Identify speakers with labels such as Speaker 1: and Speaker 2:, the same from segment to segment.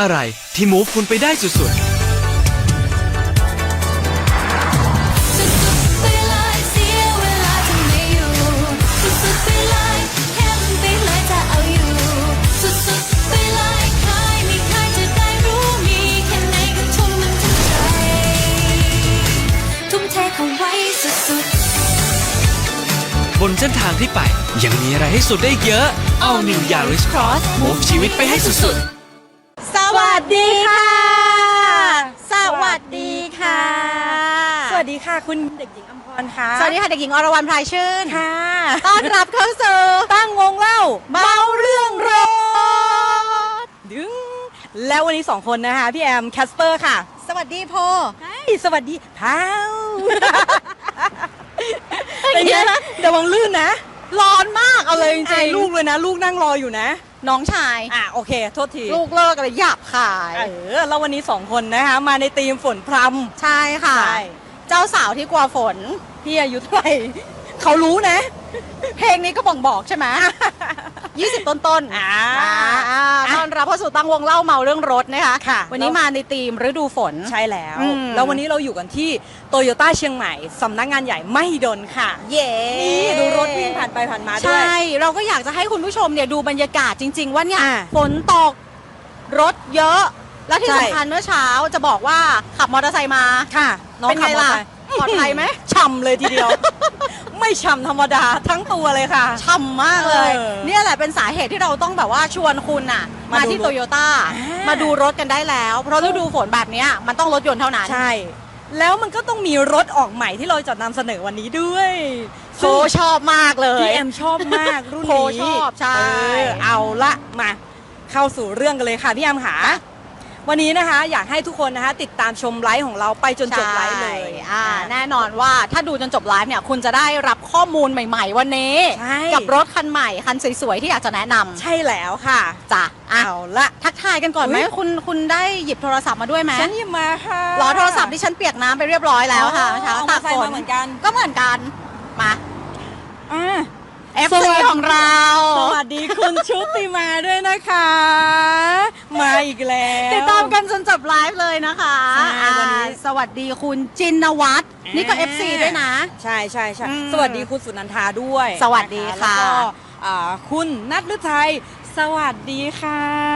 Speaker 1: อะไรที่มูฟคุณไปได้สุด
Speaker 2: สุดๆไปเลยเสียเวลาทำไม่อยู่สุดๆไปเลยเข้มไปเลยจะเอาอยู่สุดๆไปเลยใครไม่เคยจะได้รู้มีแค่ไหนก็ทุ่มมันทั้งใจทุ่มเทเข้าไว้สุดๆ
Speaker 1: ๆบนเส้นทางที่ไป ยังมีอะไรให้สุดได้อีกเยอะ All New Yaris Cross มูฟชีวิตไปให้สุดๆ
Speaker 3: สวัสดีค่ะ สวัสดีค่ะ
Speaker 4: สวัสดีค่ะ คุณเด็กหญิงอัมพรค่ะ
Speaker 3: สวัสดีค่ะเด็กหญิงอรวรรณพรายชื่น
Speaker 4: ค่ะ
Speaker 3: ต้อนรับเข้าสู่
Speaker 4: ตั้งวงเล่า
Speaker 3: เมาเรื่องรถ
Speaker 4: ดึงแล้ววันนี้สองคนนะคะ พี่แอมแคสเปอร์ค่ะ
Speaker 3: สวัสดีโพ
Speaker 4: สวัสดีพาวเป็นไงนะเดี๋ยววังลื่นนะ
Speaker 3: ร้อนมากเอาเลยจ
Speaker 4: ไอ้
Speaker 3: ริง
Speaker 4: ลูกเลยนะ ลูกนั่งรออยู่นะ
Speaker 3: ๆ น้องชาย
Speaker 4: อะโอเค โทษที
Speaker 3: ลูกเลิกอะไรหยาบขาย
Speaker 4: เออแล้ววันนี้สองคนนะคะ มาในธีมฝนพรำ
Speaker 3: ใช่ค่ะ
Speaker 4: ใช่
Speaker 3: เจ้าสาวที่กลัวฝน
Speaker 4: พี่อายุเท่าไหร่เขารู้นะ
Speaker 3: เพลงนี้ก็บ่งบอกใช่ไหม 20 ต้นต้นๆ
Speaker 4: อ่า
Speaker 3: อ่าต้อนรับเข้าสู่ตั้งวงเล่าเมาเรื่องรถนะคะ
Speaker 4: ค่ะ
Speaker 3: วันนี้มาในธีมฤดูฝน
Speaker 4: ใช่แล้ว
Speaker 3: อืม
Speaker 4: แล้ววันนี้เราอยู่กันที่โตโยต้าเชียงใหม่สำนักงานใหญ่ไม่ดนค่ะ
Speaker 3: เย่
Speaker 4: นี่ดูรถวิ่งผ่านไปผ่านมาด้วย
Speaker 3: ใช่ เราก็อยากจะให้คุณผู้ชมเนี่ยดูบรรยากาศจริง ๆ ว่าเนี่ย
Speaker 4: อ่า
Speaker 3: ฝนตกรถเยอะ และที่
Speaker 4: ใช่
Speaker 3: สำคัญเมื่อเช้าจะบอกว่าขับมอเตอร์ไซค์มา
Speaker 4: ค่ะน้อง
Speaker 3: เป็นไง
Speaker 4: ขับมอ
Speaker 3: ล่ะ
Speaker 4: เตอร์ไซค์
Speaker 3: ปลอดภัยไหม
Speaker 4: ช่ำเลยทีเดียว ไม่ช่ำธรรมดาทั้งตัวเลยค่ะ
Speaker 3: ช่ำมากเลย
Speaker 4: เออ
Speaker 3: เนี่ยแหละเป็นสาเหตุที่เราต้องแบบว่าชวนคุณน่ะ
Speaker 4: มา
Speaker 3: มา
Speaker 4: ดู
Speaker 3: ที่
Speaker 4: รถ
Speaker 3: โตโยต้า
Speaker 4: อ่าม
Speaker 3: มาดูรถกันได้แล้ว เพราะฤดูฝนแบบเนี้ยมันต้องรถยนต์เท่านั้น
Speaker 4: ใช่ แล้วมันก็ต้องมีรถออกใหม่ที่เราจะนำเสนอวันนี้ด้วย
Speaker 3: โพชอบมากเลย
Speaker 4: พี่แอมชอบมาก รุ่น
Speaker 3: โพ
Speaker 4: นี้
Speaker 3: ชอบใช่
Speaker 4: เออเอาละมา เข้าสู่เรื่องกันเลยค่ะพี่แอมขา วันนี้นะคะอยากให้ทุกคนนะคะติดตามชมไลฟ์ของเราไปจนจบไลฟ์เลย
Speaker 3: ใช่อ่าแน่นอนว่าถ้าดูจนจบไลฟ์เนี่ยคุณจะได้รับข้อมูลใหม่ ๆ วันนี้
Speaker 4: ใช่
Speaker 3: กับรถคันใหม่คันสวยๆที่อยากจะแนะนำ
Speaker 4: ใช่แล้วค่ะ
Speaker 3: จ้ะอะ
Speaker 4: เอาละ
Speaker 3: ทักทายกันก่อนไหม
Speaker 4: อุ๊ย
Speaker 3: คุณคุณได้หยิบโทรศัพท์มาด้วยไหม
Speaker 4: ฉันหยิบมาค่ะ
Speaker 3: รอโทรศัพท์ที่ฉันเปียกน้ำไปเรียบร้อยแล้วค่ะ
Speaker 4: อ๋อ
Speaker 3: เช้า
Speaker 4: เอา
Speaker 3: ตา
Speaker 4: มาใส่
Speaker 3: ฝ
Speaker 4: มานเหมือนกัน
Speaker 3: ก็เหมือนกันมา
Speaker 4: อ่า
Speaker 3: FC ของเรา
Speaker 4: สวัสดีคุณชุติมาด้วยนะคะ มาอีกแล้ว
Speaker 3: ติดตามกันจนจบไลฟ์เลยนะคะ
Speaker 4: ใช่วันนี้
Speaker 3: อ่าสวัสดีคุณจินวัฒน์นี่ก็ FC ด้วยนะ
Speaker 4: ใช่ใช่ใช่
Speaker 3: อืม
Speaker 4: สวัสดีคุณสุนันทาด้วย
Speaker 3: สวัสดี
Speaker 4: น
Speaker 3: ค่ะ
Speaker 4: แล้วก็อ่าคุณนัทฤทัยสวัสดีค่ะ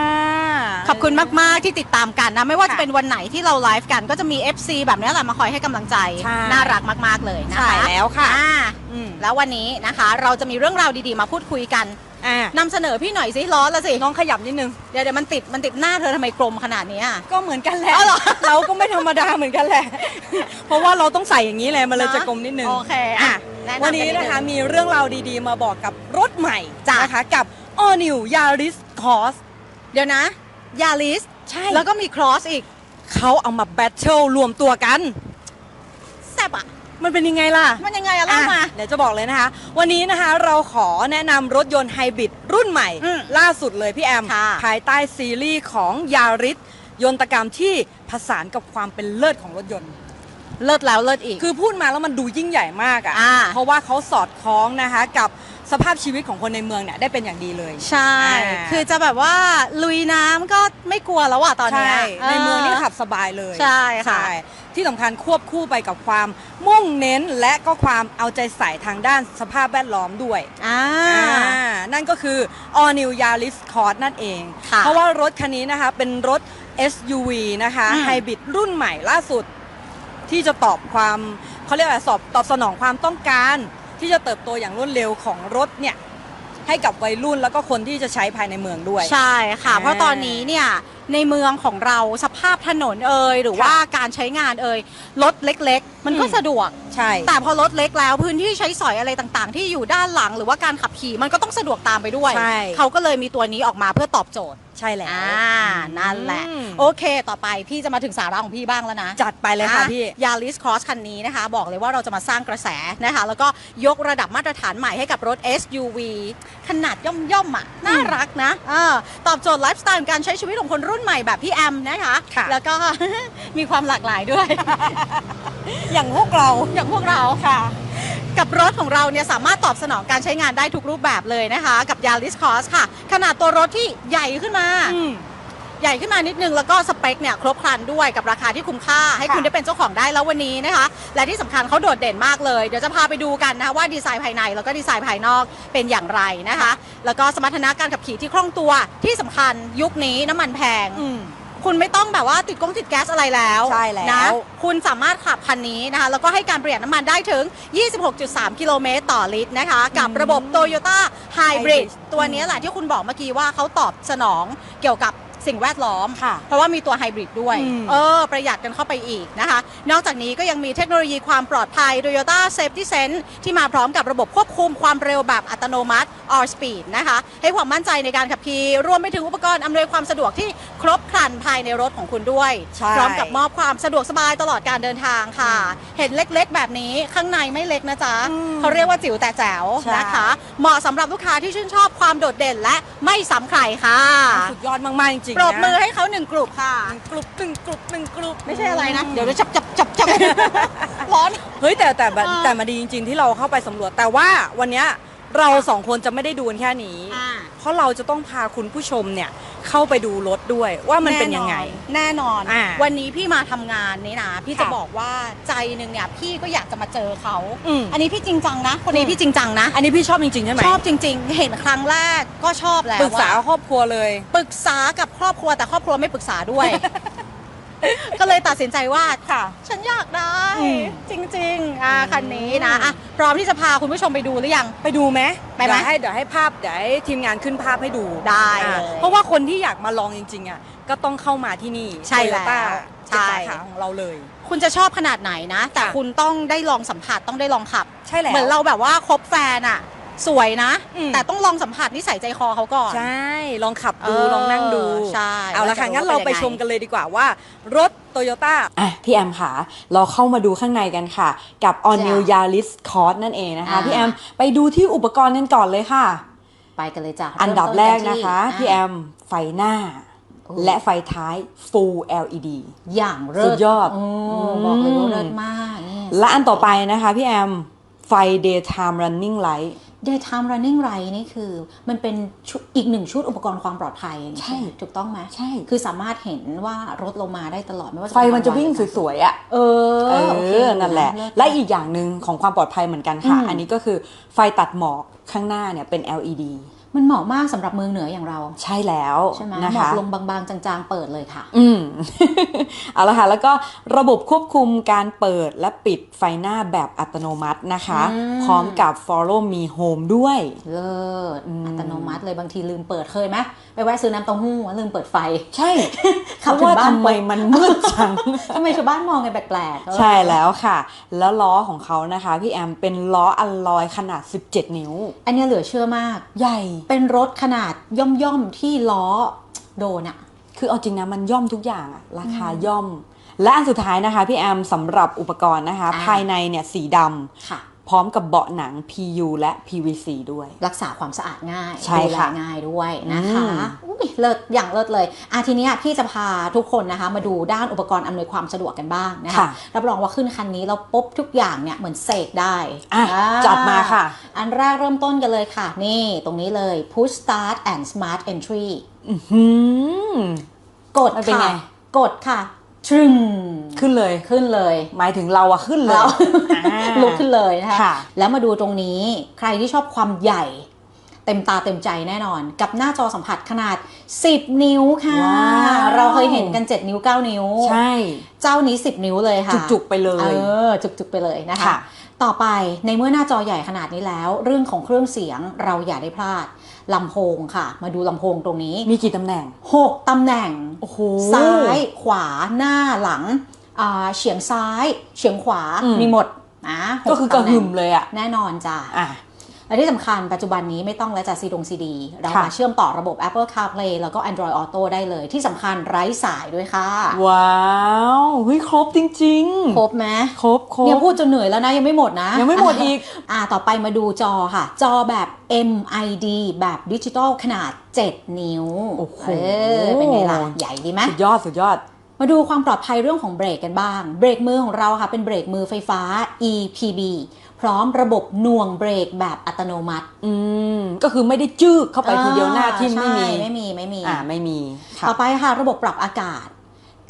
Speaker 3: ขอบคุณมาก ๆ ที่ติดตามกันนะ ไม่ว่าจะ
Speaker 4: ค่ะ
Speaker 3: เป็นวันไหนที่เราไลฟ์กันก็จะมี FC แบบนี้แหละมาคอยให้กำลังใจ
Speaker 4: ใช่
Speaker 3: น่ารักมาก ๆ เลยนะคะ
Speaker 4: ใช่แล้วค่ะ
Speaker 3: อ่า
Speaker 4: อืม
Speaker 3: แล้ววันนี้นะคะเราจะมีเรื่องราวดี ๆ มาพูดคุยกัน
Speaker 4: อะ
Speaker 3: นำเสนอพี่หน่อยสิร้อนละสิ
Speaker 4: น้องขยับนิดนึง
Speaker 3: เดี๋ยวเดี๋ยวมันติดมันติดหน้าเธอทำไมกลมขนาดนี้อะ
Speaker 4: ก็เหมือนกันแหละ
Speaker 3: เอาเหรอ
Speaker 4: เราก็ไม่ธรรมดาเหมือนกันแหละ เพราะว่าเราต้องใส่อย่างนี้แหละมันเลยจะกลมนิดนึง
Speaker 3: โอเคอะแะำ
Speaker 4: วันนี้
Speaker 3: กัด
Speaker 4: นะคะ
Speaker 3: ง
Speaker 4: มีเรื่องราวดีๆ มาบอกกับรถใหม่
Speaker 3: จ้ะ
Speaker 4: นะคะกับ All New Yaris Cross
Speaker 3: เดี๋ยวนะยาลิส
Speaker 4: ใช่
Speaker 3: แล้วก็มีครอสอีก
Speaker 4: เขาเอามาแบทเทิลรวมตัวกัน
Speaker 3: แซ่บอะ
Speaker 4: มันเป็นยังไงล่ะ
Speaker 3: มันยังไงอะเล่ามา
Speaker 4: อะเดี๋ยวจะบอกเลยนะคะ วันนี้นะคะเราขอแนะนำรถยนต์ไฮบริดรุ่นใหม่
Speaker 3: อืม
Speaker 4: ล่าสุดเลยพี่แอม
Speaker 3: ค่ะ
Speaker 4: ภายใต้ซีรีส์ของยาริสยนตกรรมที่ผสานกับความเป็นเลิศของรถยนต์
Speaker 3: เลิศแล้วเลิศอีก
Speaker 4: คือพูดมาแล้วมันดูยิ่งใหญ่มาก
Speaker 3: อ่า
Speaker 4: อะ่ะเพราะว่าเขาสอดคล้องนะคะกับ สภาพชีวิตของคนในเมืองเนี่ยได้เป็นอย่างดีเลย
Speaker 3: ใช่
Speaker 4: อ่า
Speaker 3: คือจะแบบว่าลุยน้ำก็ไม่กลัวแล้วอะตอนเนี้ย
Speaker 4: ใช่ในเมืองนี่ขับสบายเลย
Speaker 3: ใช่ค่ะ
Speaker 4: ที่สำคัญควบคู่ไปกับความมุ่งเน้นและก็ความเอาใจใส่ทางด้านสภาพแวดล้อมด้วย
Speaker 3: อ่า
Speaker 4: อ่านั่นก็คือ All New Yaris Cross นั่นเอง
Speaker 3: ค่ะ
Speaker 4: เพราะว่ารถคันนี้นะคะเป็นรถ SUV นะคะ
Speaker 3: อืม
Speaker 4: ไฮบริดรุ่นใหม่ล่าสุด ที่จะตอบความเขาเรียกอะไรสอบตอบสนองความต้องการ ที่จะเติบโตอย่างรวดเร็วของรถเนี่ยให้กับวัยรุ่นแล้วก็คนที่จะใช้ภายในเมืองด้วย
Speaker 3: ใช่ค่ะ
Speaker 4: อ่า
Speaker 3: เพราะตอนนี้เนี่ย ในเมืองของเราสภาพถนนเอ่ยหรือ
Speaker 4: ค่ะ
Speaker 3: ว่าการใช้งานเอ่ยรถเล็ก ๆ มันก็
Speaker 4: อืม
Speaker 3: สะดวก
Speaker 4: ใช่
Speaker 3: แต่พอรถเล็กแล้วพื้นที่ใช้สอยอะไรต่างๆ ที่อยู่ด้านหลังหรือว่าการขับขี่มันก็ต้องสะดวกตามไปด้วย
Speaker 4: ใช่
Speaker 3: เขาก็เลยมีตัวนี้ออกมาเพื่อตอบโจทย์
Speaker 4: ใช่แล้ว
Speaker 3: อ่านั่นแหละ
Speaker 4: อืม
Speaker 3: โอเค ต่อไปพี่จะมาถึงสาระของพี่บ้างแล้วนะ
Speaker 4: จัดไปเลยค่ะพี่
Speaker 3: ยาริสครอสคันนี้นะคะ บอกเลยว่าเราจะมาสร้างกระแสนะคะ แล้วก็ยกระดับมาตรฐานใหม่ให้กับรถ SUV ขนาดย่อมๆอะน่ารักนะเออตอบโจทย์ไลฟ์สไตล์การใช้ชีวิตของคนรุ่นใหม่แบบพี่แอมนะคะ
Speaker 4: ค่ะ
Speaker 3: แล้วก็ มีความหลากหลายด้วย
Speaker 4: อย่างพวกเรา
Speaker 3: อย่างพวกเรา
Speaker 4: ค่ะ
Speaker 3: กับรถของเราเนี่ยสามารถตอบสนองการใช้งานได้ทุกรูปแบบเลยนะคะ กับ Yaris Cross ค่ะ ขนาดตัวรถที่ใหญ่ขึ้นมา
Speaker 4: อืม
Speaker 3: ใหญ่ขึ้นมานิดนึงแล้วก็สเปคเนี่ยครบครันด้วยกับราคาที่คุ้มค่า ให้
Speaker 4: ค่ะ
Speaker 3: คุณได้เป็นเจ้าของได้แล้ววันนี้นะคะ และที่สำคัญเขาโดดเด่นมากเลย เดี๋ยวจะพาไปดูกันนะคะว่าดีไซน์ภายในแล้วก็ดีไซน์ภายนอกเป็นอย่างไรนะคะ แล้วก็สมรรถนะการขับขี่ที่คล่องตัวที่สำคัญยุคนี้น้ำมันแพง
Speaker 4: อืม
Speaker 3: คุณไม่ต้องแบบว่าติดกงติดแก๊สอะไรแล้ว
Speaker 4: ใช่แล้ว
Speaker 3: นะคุณสามารถขับคันนี้นะคะ แล้วก็ให้การประหยัดน้ำมันได้ถึง 26.3 กิโลเมตรต่อลิตรนะคะ กับระบบ Toyota Hybrid ตัวนี้แหละที่คุณบอกเมื่อกี้ว่าเขาตอบสนองเกี่ยวกับ สิ่งแวดล้อม
Speaker 4: ค่ะ
Speaker 3: เพราะว่ามีตัวไฮบริดด้วย
Speaker 4: อืม
Speaker 3: เออ ประหยัดกันเข้าไปอีกนะคะ นอกจากนี้ก็ยังมีเทคโนโลยีความปลอดภัย Toyota Safety Sense ที่มาพร้อมกับระบบควบคุมความเร็วแบบอัตโนมัติ All Speed นะคะ ให้ความมั่นใจในการขับขี่รวมไปถึงอุปกรณ์อำนวยความสะดวกที่ครบครันภายในรถของคุณด้วย
Speaker 4: ใช่
Speaker 3: พร้อมกับมอบความสะดวกสบายตลอดการเดินทางค่ะ เห็นเล็กๆ แบบนี้ข้างในไม่เล็กนะจ๊ะ
Speaker 4: อืม
Speaker 3: เขาเรียกว่าจิ๋วแต่แจ๋ว
Speaker 4: ใช่
Speaker 3: นะคะ เหมาะสำหรับลูกค้าที่ชื่นชอบความโดดเด่นและไม่ซ้ำใครค่ะ
Speaker 4: สุดยอดมาก ๆ จริงๆ
Speaker 3: ปรบมือ
Speaker 4: นะ
Speaker 3: ให้เขาหนึ่งกลุ่มค่ะ
Speaker 4: หนึ่งกลุ่มหนึ่งกลุ่มหนึ่งกลุ่ม
Speaker 3: ไม่ใช่อะไรนะ เดี๋ยวจะจับจับจับจับร้อน
Speaker 4: เฮ้ยแต่แต่แบบ
Speaker 3: อ่า
Speaker 4: แต่มาดีจริง ๆ ที่เราเข้าไปสำรวจแต่ว่าวันเนี้ย เราสองคนจะไม่ได้ดูกันแค่นี้เพราะเราจะต้องพาคุณผู้ชมเนี่ยเข้าไปดูรถด้วยว่ามันเป็นยังไง
Speaker 3: แน่นอน
Speaker 4: อ่า
Speaker 3: วันนี้พี่มาทำงานนี้นะ พี่จะ
Speaker 4: ค่ะ
Speaker 3: บอกว่าใจหนึ่งเนี่ยพี่ก็อยากจะมาเจอเขา
Speaker 4: อืม
Speaker 3: อันนี้พี่จริงจังนะ คนนี้พี่จริงจังนะ
Speaker 4: อันนี้พี่ชอบจริงๆใช่ไหม
Speaker 3: ชอบจริง ๆ เห็นครั้งแรกก็ชอบแล้ว
Speaker 4: ปรึกษา
Speaker 3: อะ
Speaker 4: ครอบครัวเลย
Speaker 3: ปรึกษากับครอบครัวแต่ครอบครัวไม่ปรึกษาด้วย ก็เลยตัดสินใจว่า
Speaker 4: ค่ะ
Speaker 3: ฉันอยากได้
Speaker 4: อืม
Speaker 3: จริงๆอ่าคันนี้นะอะพร้อมที่จะพาคุณผู้ชมไปดูหรือยัง
Speaker 4: ไปดูไหม
Speaker 3: ไปไหม
Speaker 4: เดี๋ยวให้เดี๋ยวให้ภาพเดี๋ยวให้ทีมงานขึ้นภาพให้ดู
Speaker 3: ได้
Speaker 4: อ่า
Speaker 3: เลย
Speaker 4: เพราะว่าคนที่อยากมาลองจริงๆอะก็ต้องเข้ามาที่นี่
Speaker 3: ใช่แล้ว
Speaker 4: Toyota
Speaker 3: ใช่
Speaker 4: เจ็ดสาขาของเราเลย
Speaker 3: คุณจะชอบขนาดไหนนะ แต่
Speaker 4: ค่ะ
Speaker 3: คุณต้องได้ลองสัมผัสต้องได้ลองขับ
Speaker 4: ใช่แล้ว
Speaker 3: เหมือนเราแบบว่าคบแฟนอะ สวยนะ
Speaker 4: อืม
Speaker 3: แต่ต้องลองสัมผัสนิสัยใจคอเขาก่อน
Speaker 4: ใช่ ลองขับดู
Speaker 3: เออ
Speaker 4: ลองนั่งดู
Speaker 3: ใช่
Speaker 4: เอาละค่ะ
Speaker 3: ว่าจะ
Speaker 4: งั้นเราไป
Speaker 3: ว่าเป็นยังไง
Speaker 4: ชมกันเลยดีกว่าว่า รถโตโยต้า
Speaker 5: อะพี่แอมค่ะ เราเข้ามาดูข้างในกันค่ะ กับ All
Speaker 3: จ้ะ
Speaker 5: New Yaris Cross นั่นเองนะคะ
Speaker 3: อ่า
Speaker 5: พี่แอมไปดูที่อุปกรณ์กันก่อนเลยค่ะ
Speaker 3: ไปกันเลยจ้ะ
Speaker 5: อันดับแรกนะคะ
Speaker 3: เริ่มต้น
Speaker 5: พี่แอมไฟหน้า
Speaker 3: โอ้
Speaker 5: และไฟท้าย Full LED
Speaker 3: อย่างเลิศ
Speaker 5: สุดยอด
Speaker 3: โอ้
Speaker 5: อืม
Speaker 3: บอกเลยว่าเลิศมากนี่
Speaker 5: และอันต่อไปนะคะ พี่แอมไฟ Daytime Running Light
Speaker 3: Daytime Running Light นี่คือมันเป็นชุดอีกหนึ่งชุดอุปกรณ์ความปลอดภัย
Speaker 5: ใช่
Speaker 3: ถูกต้องไหม
Speaker 5: ใช่
Speaker 3: คือสามารถเห็นว่ารถลงมาได้ตลอดไม่ว่าจะ
Speaker 5: ไฟ
Speaker 3: เป็
Speaker 5: มันจะวิ่ง
Speaker 3: กลา
Speaker 5: สวยๆอะ
Speaker 3: เออ
Speaker 5: เอ
Speaker 3: โเค
Speaker 5: อนั่นแหละ
Speaker 3: เศ
Speaker 5: และอีกอย่างหนึ่งของความปลอดภัยเหมือนกันค่ะ
Speaker 3: อืม
Speaker 5: อันนี้ก็คือไฟตัดหมอกข้างหน้าเนี่ยเป็น LED
Speaker 3: มันเหมาะมากสำหรับเมืองเหนืออย่างเรา
Speaker 5: ใช่แล้ว
Speaker 3: ใช่ไหม
Speaker 5: นะ
Speaker 3: หมอก
Speaker 5: คะ
Speaker 3: ลงบางๆ จางๆ เปิดเลยค่ะ
Speaker 5: อืมเอาละค่ะ แล้วก็ระบบควบคุมการเปิดและปิดไฟหน้าแบบอัตโนมัตินะคะ
Speaker 3: อืม
Speaker 5: พร้อมกับ Follow Me Home ด้วย
Speaker 3: เลิศ
Speaker 5: อืม
Speaker 3: อัตโนมัติเลยบางทีลืมเปิดเคยไหมไปแวะซื้อน้ำเต้าหู้ลืมเปิดไฟ
Speaker 5: ใช่
Speaker 3: ขั
Speaker 5: เพ
Speaker 3: บ
Speaker 5: ราะ
Speaker 3: ถึง
Speaker 5: ว่า
Speaker 3: บ้าน
Speaker 5: ทำไมมันมืดจัง
Speaker 3: ทำไมชาวบ้านมองกันแปลกๆเออ
Speaker 5: ใช่แล้วค่ะ แล้วล้อของเขานะคะ พี่แอมเป็นล้ออัลลอยขนาด 17 นิ้ว
Speaker 3: อันเนี้ยเหลือเชื่อมาก
Speaker 5: ใหญ่
Speaker 3: เป็นรถขนาดย่อมๆที่ล้อโดนอะ
Speaker 5: คือเอาจริงนะมันย่อมทุกอย่างอะราคาย่อม และอันสุดท้ายนะคะพี่แอมสำหรับอุปกรณ์นะคะ
Speaker 3: อ่า
Speaker 5: ภายในเนี่ยสีดำ
Speaker 3: ค่ะ
Speaker 5: พร้อมกับเบาะหนัง PU และ PVC ด้วย
Speaker 3: รักษาความสะอาดง่าย
Speaker 5: ใช่
Speaker 3: ดูแล
Speaker 5: ค่ะ
Speaker 3: ง่ายด้วยนะคะ
Speaker 5: อืม
Speaker 3: อุ๊ยเลิศอย่างเลิศเลยอะทีเนี้ยพี่จะพาทุกคนนะคะ มาดูด้านอุปกรณ์อำนวยความสะดวกกันบ้างนะคะ
Speaker 5: ค่ะ
Speaker 3: รับรองว่าขึ้นคันนี้แล้วปุ๊บทุกอย่างเนี่ยเหมือนเสกได้
Speaker 5: อะ
Speaker 3: อ่า
Speaker 5: จัดมาค่ะ
Speaker 3: อันแรกเริ่มต้นกันเลยค่ะ นี่ตรงนี้เลย push start and smart entry
Speaker 5: อื้อหือ ก
Speaker 3: ด
Speaker 5: มันเป็นไง
Speaker 3: ค่ะกดค่ะ ทรึง
Speaker 5: ขึ้นเลย
Speaker 3: ขึ้นเลย
Speaker 5: หมายถึงเราอะขึ้นเลย
Speaker 3: เรา
Speaker 5: อ่า
Speaker 3: ลุกขึ้นเลยนะคะ
Speaker 5: ค่ะ
Speaker 3: แล้วมาดูตรงนี้ใครที่ชอบความใหญ่ เต็มตาเต็มใจแน่นอน กับหน้าจอสัมผัสขนาด 10 นิ้วค่ะ
Speaker 5: ว้าว
Speaker 3: เราเคยเห็นกัน 7 นิ้ว 9 นิ้ว
Speaker 5: ใช่
Speaker 3: เจ้านี้ 10 นิ้วเลยค่ะ
Speaker 5: จุกๆไปเลย
Speaker 3: เออ จุกๆไปเลยนะคะ
Speaker 5: ค่ะ
Speaker 3: ต่อไปในเมื่อหน้าจอใหญ่ขนาดนี้แล้ว เรื่องของเครื่องเสียงเราอย่าได้พลาด ลำโพงค่ะ มาดูลำโพงตรงนี้
Speaker 5: มีกี่ตำแหน่ง
Speaker 3: 6ตำแหน่ง
Speaker 5: โอ้โห
Speaker 3: ซ้ายขวาหน้าหลังอ่าเฉียงซ้าย เฉียงขวา
Speaker 5: อืม
Speaker 3: มีหมดนะห
Speaker 5: ก็คือกระ
Speaker 3: ตำแหน่
Speaker 5: หึ่
Speaker 3: ง
Speaker 5: มเลยอะ
Speaker 3: แน่นอนจ้ะ
Speaker 5: อะ
Speaker 3: และที่สำคัญปัจจุบันนี้ไม่ต้องแล้วจากซีดงซีดี เรา
Speaker 5: ค่ะ
Speaker 3: มาเชื่อมต่อระบบ Apple CarPlay แล้วก็ Android Auto ได้เลย ที่สำคัญไร้สายด้วยค่ะ
Speaker 5: ว้าวเฮ้ยครบจริง ๆ
Speaker 3: ครบไหม
Speaker 5: ครบครบ
Speaker 3: เนี่ยพูดจนเหนื่อยแล้วนะยังไม่หมดนะ
Speaker 5: ยังไม่หมดอีก
Speaker 3: อ่าต่อไปมาดูจอค่ะ จอแบบ MID แบบดิจิตอลขนาด 7 นิ้ว
Speaker 5: โอ้โห
Speaker 3: เออเป็นไงล่ะ ใหญ่ดีไหม
Speaker 5: สุดยอด สุดยอด
Speaker 3: มาดูความปลอดภัยเรื่องของเบรกกันบ้าง เบรกมือของเราค่ะเป็นเบรกมือไฟฟ้า EPB พร้อมระบบหน่วงเบรกแบบอัตโนมัติ
Speaker 5: อืม ก็คือไม่ได้จื้อเข้าไปทีเดียวหน้าทิ่มไม่มี
Speaker 3: ใช่ไม่มี ไม่มี
Speaker 5: อ่า ไม่มีค่ะ
Speaker 3: ต่อไปค่ะ ระบบปรับอากาศ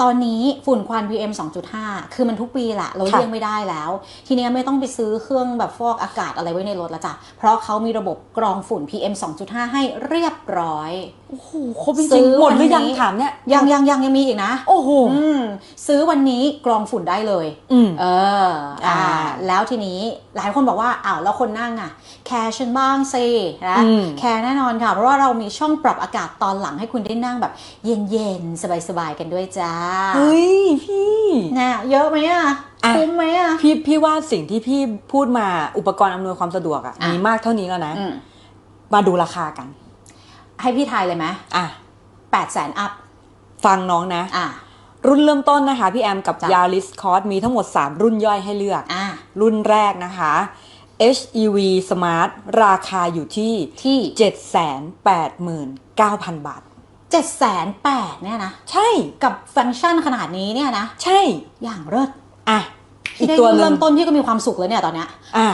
Speaker 3: ตอนนี้ฝุ่นควัน PM 2.5 คือมันทุกปีแหละ เรา
Speaker 5: ค่ะ
Speaker 3: เลี่ยงไม่ได้แล้ว ทีเนี้ยไม่ต้องไปซื้อเครื่องแบบฟอกอากาศอะไรไว้ในรถแล้วจ้ะ เพราะเขามีระบบกรองฝุ่น PM 2.5 ให้เรียบร้อย
Speaker 5: โอ้โหครบจริงๆหมดหรือยังถามเนี่ย
Speaker 3: ยังยังยังยังมีอีกนะ
Speaker 5: โอ้โห
Speaker 3: อืมซื้อวันนี้กรองฝุ่นได้เลย
Speaker 5: อืม
Speaker 3: เอออ่า
Speaker 5: อ่า
Speaker 3: แล้วทีนี้หลายคนบอกว่าอ้าวแล้วคนนั่งอะ แคร์ฉันบ้างสินะ
Speaker 5: อืม
Speaker 3: แคร์แน่นอนค่ะ เพราะว่าเรามีช่องปรับอากาศตอนหลังให้คุณได้นั่งแบบ เย็นๆ สบายๆ กันด้วยจ้า
Speaker 5: เฮ้ยพี่
Speaker 3: เนี่ยเยอะไหมอะ
Speaker 5: อะ
Speaker 3: คุ้มไหมอะ
Speaker 5: พี่พี่ว่าสิ่งที่พี่พูดมาอุปกรณ์อำนวยความสะดวกอะ
Speaker 3: อะ
Speaker 5: มีมากเท่านี้แล้วนะ
Speaker 3: อืม
Speaker 5: มาดูราคากัน
Speaker 3: ให้พี่ทายเลยไหม
Speaker 5: อะ
Speaker 3: แปดแสนอัพ
Speaker 5: ฟังน้องนะ
Speaker 3: อะ
Speaker 5: รุ่นเริ่มต้นนะคะ พี่แอมกับ
Speaker 3: จ้ะ
Speaker 5: Yaris Cross มีทั้งหมด 3 รุ่นย่อยให้เลือก
Speaker 3: อะ
Speaker 5: รุ่นแรกนะคะ HEV Smart ราคาอยู่ที่
Speaker 3: ที่
Speaker 5: 789,000 บาท
Speaker 3: เจ็ดแสนแปดเนี่ยนะ
Speaker 5: ใช่
Speaker 3: กับฟังก์ชันขนาดนี้เนี่ยนะ
Speaker 5: ใช่
Speaker 3: อย่างเลิศ
Speaker 5: อะ อี
Speaker 3: พี่
Speaker 5: ก
Speaker 3: ได้
Speaker 5: ตัวหนึ่
Speaker 3: เริ่
Speaker 5: ง
Speaker 3: มต้นพี่ก็มีความสุขแล้วเนี่ยตอนเนี้ย
Speaker 5: อะ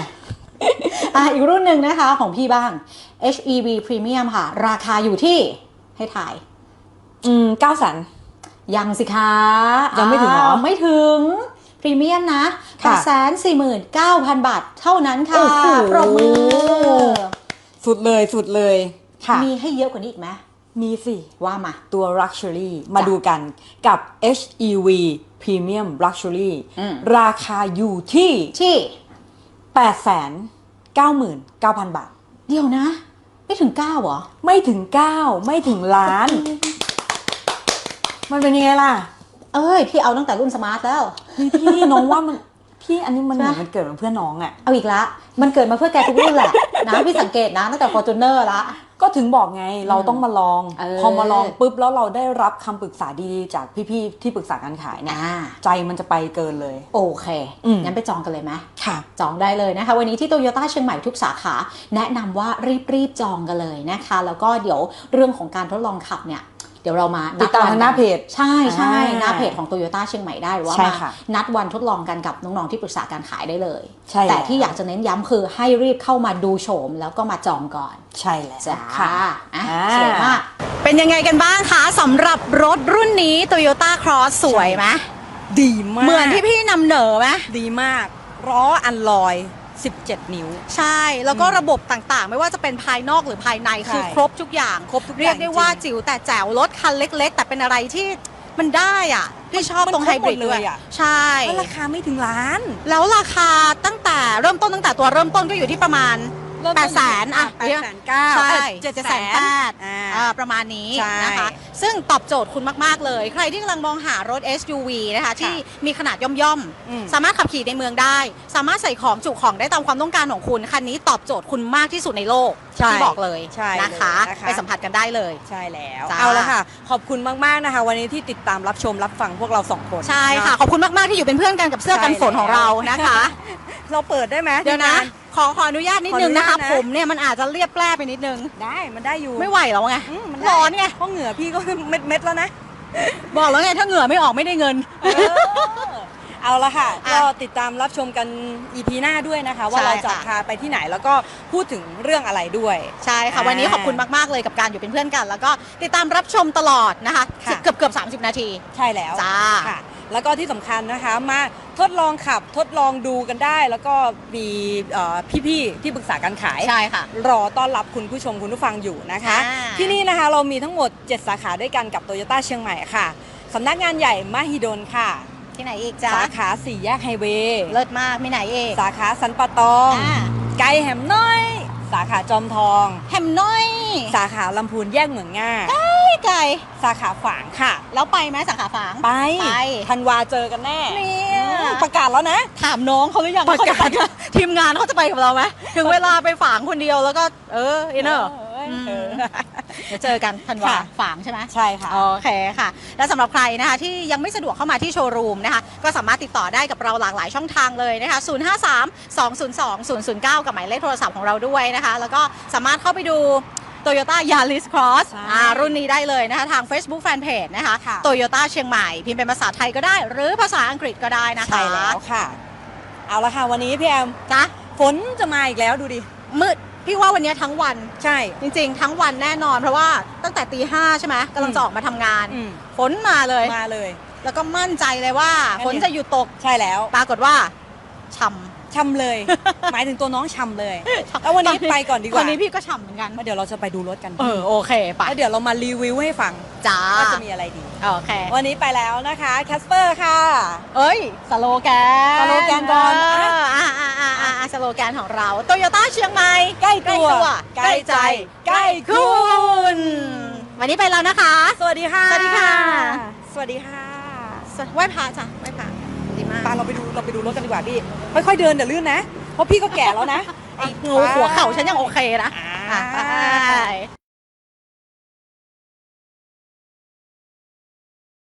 Speaker 3: อะอีกรุ่นหนึ่งนะคะของพี่บ้าง HEV Premium ค่ะ ราคาอยู่ที่ให้ถ่าย
Speaker 5: อืมเก้าแสน
Speaker 3: ยังสิคะ
Speaker 5: ยังไม่ถึงเหรอา
Speaker 3: วไม่ถึง พรีเมียมนะ
Speaker 5: ค่ะ
Speaker 3: แสนสี่หมื่นเก้าพันบาท เท่านั้นค่ะ
Speaker 5: โอ้โห
Speaker 3: ปรบมือ
Speaker 5: สุดเลยสุดเลยค่ะ
Speaker 3: มีให้เยอะกว่านี้อีกไหม
Speaker 5: มีสิ
Speaker 3: ว่ามา
Speaker 5: ตัว Luxury มาดูกันกับ HEV Premium Luxury
Speaker 3: อืม
Speaker 5: ราคาอยู่ที่
Speaker 3: ที่
Speaker 5: 899,000บาท
Speaker 3: เดียวนะ ไม่ถึงเก้าเหรอ
Speaker 5: ไม่ถึง9ไม่ถึงล้าน มันเป็นยังไงล่ะ
Speaker 3: เอ้ย พี่เอาตั้งแต่รุ่นสมาร์ทแล้ว
Speaker 5: เฮ้ยพี่น้องว่ามันพี่อันนี้มันเหมือน
Speaker 3: ใช่
Speaker 5: มันเกิดมาเพื่อน้องอะ่ะ
Speaker 3: เอาอีกละ มันเกิดมาเพื่อแกทุกรุ่นแหละนะพี่สังเกตนะตั้งแต่ Fortuner ละ
Speaker 5: ก็ถึงบอกไงเราต้องมาลอง
Speaker 3: เออ
Speaker 5: พอมาลองปุ๊บแล้วเราได้รับคำปรึกษาดีๆ จากพี่ๆที่ปรึกษาการขายเนี่ย
Speaker 3: อ่า
Speaker 5: ใจมันจะไปเกินเลย
Speaker 3: โอเค
Speaker 5: อืม
Speaker 3: งั้นไปจองกันเลยไหม
Speaker 5: ค่ะ
Speaker 3: จองได้เลยนะคะ วันนี้ที่โตโยต้าเชียงใหม่ทุกสาขา แนะนำว่ารีบๆจองกันเลยนะคะ แล้วก็เดี๋ยวเรื่องของการทดลองขับเนี่ยเดี๋ยวเรามา
Speaker 5: ติดตาม
Speaker 3: วั
Speaker 5: ทางหน้าเพจ
Speaker 3: ใช่ใช่
Speaker 5: อ่า
Speaker 3: หน้าเพจของโตโยต้าเชียงใหม่ได้หรือว่า
Speaker 5: ใช่
Speaker 3: มา
Speaker 5: ค่ะ
Speaker 3: นัดวันทดลองกันกับน้องๆที่ปรึกษาการขายได้เลย
Speaker 5: ใช่
Speaker 3: แต่
Speaker 5: แล้ว
Speaker 3: ที่อยากจะเน้นย้ำคือให้รีบเข้ามาดูโฉมแล้วก็มาจองก่อน
Speaker 5: ใช่แล้ว
Speaker 3: จ้า
Speaker 5: ค่ะ
Speaker 3: อะ
Speaker 5: อ่า
Speaker 3: สวยมากเป็นยังไงกันบ้างคะสำหรับรถรุ่นนี้ Toyota Cross สวยไหม
Speaker 4: ดีมาก
Speaker 3: เหมือนที่พี่นำเหนอไหม
Speaker 4: ดีมากล้ออันลอย 17 นิ้ว
Speaker 3: ใช่ แล้วก็ระบบต่างๆ ไม่ว่าจะเป็นภายนอกหรือภายใน
Speaker 4: ใช่
Speaker 3: คือครบทุกอย่าง
Speaker 4: ครบทุกอย่าง
Speaker 3: เรียกได้ว่า
Speaker 4: จริง
Speaker 3: จิ๋วแต่แจ๋วรถคันเล็ก ๆ แต่เป็นอะไรที่มันได้อะพี่ชอบ
Speaker 4: มัน
Speaker 3: ตรง
Speaker 4: คร
Speaker 3: ไฮ
Speaker 4: บบ
Speaker 3: ริด
Speaker 4: หมดเลย
Speaker 3: ด้วย
Speaker 4: อะ
Speaker 3: ใช่
Speaker 4: แล้วราคาไม่ถึงล้าน
Speaker 3: แล้วราคาตั้งแต่เริ่มต้นตั้งแต่ตัวเริ่มต้นก็อยู่ที่ประมาณ 8 0 0 0 0อะ
Speaker 4: แปดแสนเก้า
Speaker 3: ใช่
Speaker 4: เจ็ด
Speaker 3: เจ็ด
Speaker 4: แส
Speaker 3: แส
Speaker 4: น
Speaker 3: นแปด
Speaker 4: อ่า
Speaker 3: อ่าประมาณนี้
Speaker 4: ใช่
Speaker 3: นะคะ ซึ่งตอบโจทย์คุณมาก ๆ เลย ใครที่กำลังมองหารถ SUV นะคะ ที่มีขนาดย่อม
Speaker 4: อืม
Speaker 3: ๆ สามารถขับขี่ในเมืองได้ สามารถใส่ของจุของได้ตามความต้องการของคุณ คันนี้ตอบโจทย์คุณมากที่สุดในโลก
Speaker 4: ใช่
Speaker 3: ที่บอกเลย
Speaker 4: ใช่
Speaker 3: นะคะ
Speaker 4: เลยนะคะ
Speaker 3: ไปสัมผัสกันได้เลย
Speaker 4: ใช่แล้ว
Speaker 3: จ้า
Speaker 4: เอาละค่ะ ขอบคุณมากๆนะคะ วันนี้ที่ติดตามรับชมรับฟังพวกเราสองคน
Speaker 3: ใช่ค่ะ
Speaker 4: น
Speaker 3: ขอบคุณมากๆที่อยู่เป็นเพื่อนกันกับเสื้อกันฝนของเรานะคะ
Speaker 4: เราเปิดได้ไหม
Speaker 3: เดี๋ยวนะ
Speaker 4: ทีมงา
Speaker 3: ขอขออนุญาตนิดนึงนะคะ
Speaker 4: ขออนุญาตนะ
Speaker 3: ผมเนี่ยมันอาจจะเรียบแปร่ไปนิดนึง
Speaker 4: ได้มันได้อยู่
Speaker 3: ไม่ไหวแล้วไง
Speaker 4: อืมมัน
Speaker 3: ร้อนไง
Speaker 4: เพราะเหงื่อพี่ก็เม็ดเม็ดๆแล้วนะ
Speaker 3: บอกแล้วไงถ้าเหงื่อไม่ออกไม่ได้เงิน
Speaker 4: เอาละค่ะ
Speaker 3: อะ
Speaker 4: ก็ติดตามรับชมกัน EP หน้าด้วยนะคะ ว่า
Speaker 3: ใช่
Speaker 4: เราจะ
Speaker 3: ค่ะ
Speaker 4: พาไปที่ไหนแล้วก็พูดถึงเรื่องอะไรด้วย
Speaker 3: ใช่ค่ะ
Speaker 4: อ่า
Speaker 3: วันนี้ขอบคุณมากๆเลยกับการอยู่เป็นเพื่อนกัน แล้วก็ติดตามรับชมตลอดนะคะ
Speaker 4: ค่ะ
Speaker 3: เกือบเกือบ30 นาที
Speaker 4: ใช่แล้ว
Speaker 3: จ้า
Speaker 4: ค่ะ แล้วก็ที่สำคัญนะคะมา ทดลองขับทดลองดูกันได้ แล้วก็มีเอ่อพี่ๆที่ปรึกษาการขาย
Speaker 3: ใช่ค่ะ
Speaker 4: รอต้อนรับคุณผู้ชมคุณผู้ฟังอยู่นะคะ
Speaker 3: อ่า
Speaker 4: ที่นี่นะคะเรามีทั้งหมด 7 สาขาด้วยกันกับโตโยต้าเชียงใหม่ค่ะสำนักงานใหญ่มหิดลค่ะ
Speaker 3: ที่ไหนอีกจ้า
Speaker 4: สาขาสี่แยกไฮเวย์
Speaker 3: เลิศมากมีไหนเอก
Speaker 4: สาขาสันปะตอง
Speaker 3: อ่า
Speaker 4: ไกลแหมน้อย สาขาจอมทอง
Speaker 3: แฮมน้อย
Speaker 4: สาขาลำพูนแยกเหมืองง่า
Speaker 3: ไม่ไกล
Speaker 4: สาขาฝางค่ะ
Speaker 3: แล้วไปไหมสาขาฝาง
Speaker 4: ไป
Speaker 3: ไป
Speaker 4: ธันวาเจอกันแน่
Speaker 3: เนี่ย
Speaker 4: อืมประกาศแล้วนะ
Speaker 3: ถามน้องเขาหรือยังว่าเขาจะไปกับทีมงานเขาจะไปกับเราไหมถึงเวลาไปฝางคนเดียวแล้วก็เอออินเนอร์
Speaker 4: เออ
Speaker 3: เดี๋ยวเจอกันธันวา
Speaker 4: ค่ะ
Speaker 3: ฝางใช่ไหม
Speaker 4: ใช่ค่ะ
Speaker 3: โอเคค่ะ และสำหรับใครนะคะ ที่ยังไม่สะดวกเข้ามาที่โชว์รูมนะคะ ก็สามารถติดต่อได้กับเราหลากหลายช่องทางเลยนะคะ 053 202 009 กับหมายเลขโทรศัพท์ของเราด้วยนะคะ แล้วก็สามารถเข้าไปดู Toyota Yaris Cross
Speaker 4: ใช่
Speaker 3: อ่ารุ่นนี้ได้เลยนะคะ ทาง Facebook Fanpage นะคะ
Speaker 4: ค่ะ
Speaker 3: Toyota เชียงใหม่ พิมพ์เป็นภาษาไทยก็ได้ หรือภาษาอังกฤษก็ได้นะคะ
Speaker 4: ใช่แล้วค่ะ เอาละค่ะวันนี้พี่แอม
Speaker 3: จ้ะ
Speaker 4: ฝนจะมาอีกแล้วดูดิ
Speaker 3: มืด พี่ว่าวันนี้ทั้งวัน
Speaker 4: ใช่
Speaker 3: จริงๆ ทั้งวันแน่นอน เพราะว่าตั้งแต่ตีห้าใช่ไหมกำลังจะออกมาทำงาน
Speaker 4: อืม
Speaker 3: ฝนมาเลย
Speaker 4: มาเลย
Speaker 3: แล้วก็มั่นใจเลยว่า
Speaker 4: งั้น
Speaker 3: ฝนจะหยุดตก
Speaker 4: ใช่แล้ว
Speaker 3: ปรากฏว่าช่
Speaker 4: ชำเลย หมายถึงตัวน้องชำเลยำแล้ววันนี้ไปก่อนดีกว่า
Speaker 3: วันนี้พี่ก็ช่ำเหมือนกัน
Speaker 4: มาเดี๋ยวเราจะไปดูรถกัน
Speaker 3: เออโอเคไป
Speaker 4: แล้วเดี๋ยวเรามารีวิวให้ฟัง
Speaker 3: จ้า
Speaker 4: ว่าจะมีอะไรดี
Speaker 3: โอเค
Speaker 4: วันนี้ไปแล้วนะคะแคสเปอร์ค่ะ
Speaker 3: เอ้ยสโลแกน
Speaker 4: สโลแกนก่อน
Speaker 3: เอ่าอ่าอ่าอ่าอ่าสโลแกนของเราโตโยต้าเชียงใหม่
Speaker 4: ใกล้ตัว
Speaker 3: ใกล้ใจ
Speaker 4: ใกล้คุณ
Speaker 3: วันนี้ไปแล้วนะคะ
Speaker 4: สวัสดีค่ะ
Speaker 3: สวัสดีค่ะ
Speaker 4: สวัสดีค่ะ
Speaker 3: ไหว้พระจ้ะไหว้พระดีมาก
Speaker 4: ปาเราไปดู เราไปดูรถกันดีกว่าพี่ ค่อยๆเดินเดี๋ยวลื่นนะ เพราะพี่ก็แก่แล้วนะ
Speaker 3: ไอ้งูหัวเข่าฉันยังโอเคนะ
Speaker 4: อ่า
Speaker 3: อะไป